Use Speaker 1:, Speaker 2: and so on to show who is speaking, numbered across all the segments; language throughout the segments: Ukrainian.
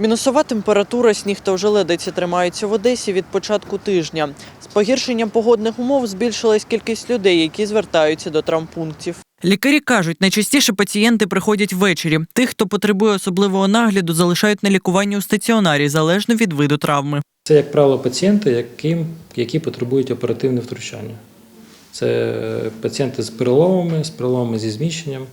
Speaker 1: Мінусова температура, сніг та ожеледиці тримаються в Одесі від початку тижня. З погіршенням погодних умов збільшилась кількість людей, які звертаються до травмпунктів. Лікарі кажуть, найчастіше пацієнти приходять ввечері. Тих, хто потребує особливого нагляду, залишають на лікуванні у стаціонарі залежно від виду травми.
Speaker 2: Це, як правило, пацієнти, яким, які потребують оперативне втручання. Це пацієнти з переломами, з переломами зі зміщенням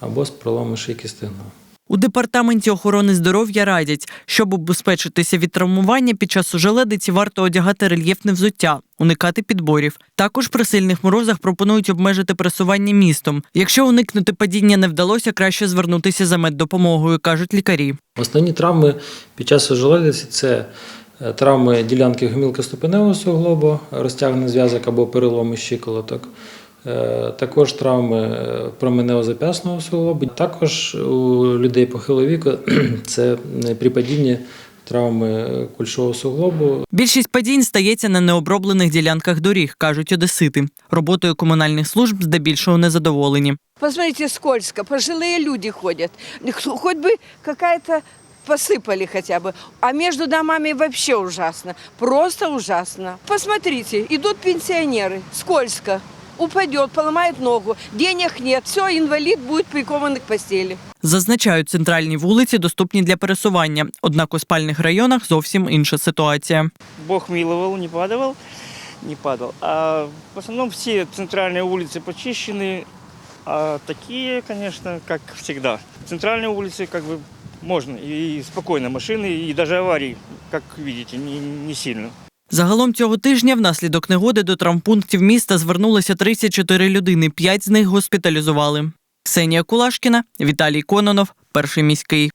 Speaker 2: або з переломами шийки стегна.
Speaker 1: У департаменті охорони здоров'я радять, щоб убезпечитися від травмування під час ожеледиці варто одягати рельєфне взуття, уникати підборів. Також при сильних морозах пропонують обмежити пересування містом. Якщо уникнути падіння не вдалося, краще звернутися за меддопомогою, кажуть лікарі.
Speaker 2: Основні травми під час ожеледиці – це е, травми ділянки гомілкоступеневого суглобу, розтягнений зв'язок або переломи щиколоток. Е, Також травми е, променево-зап'ясного суглобу. Також у людей похилого віку це е, при падінні травми е, кульшового суглобу,
Speaker 1: Більшість падінь стається на необроблених ділянках доріг, кажуть одесити. Роботою комунальних служб здебільшого незадоволені.
Speaker 3: Посмотрите, скользко, пожилые люди ходят. Хто- Хоть бы какая-то посыпали хотя бы. А между домами вообще ужасно. Просто ужасно. Посмотрите, идут пенсионеры. Скользко. Упадет, поломает ногу. Денег нет. Все, инвалид будет прикован к постели.
Speaker 1: Зазначають, центральні вулиці доступні для пересування. Однак у спальних районах зовсім інша ситуація.
Speaker 4: Бог миловал, не падал, не падал. А в основном все центральные улицы почищены, а такие, конечно, как всегда. Центральные улицы как бы можно и спокойно машины, и даже аварий, как видите, не, не сильно.
Speaker 1: Загалом цього тижня внаслідок негоди до травмпунктів міста звернулися 34 людини. П'ять з них госпіталізували. Ксенія Кулашкіна, Віталій Кононов, перший міський.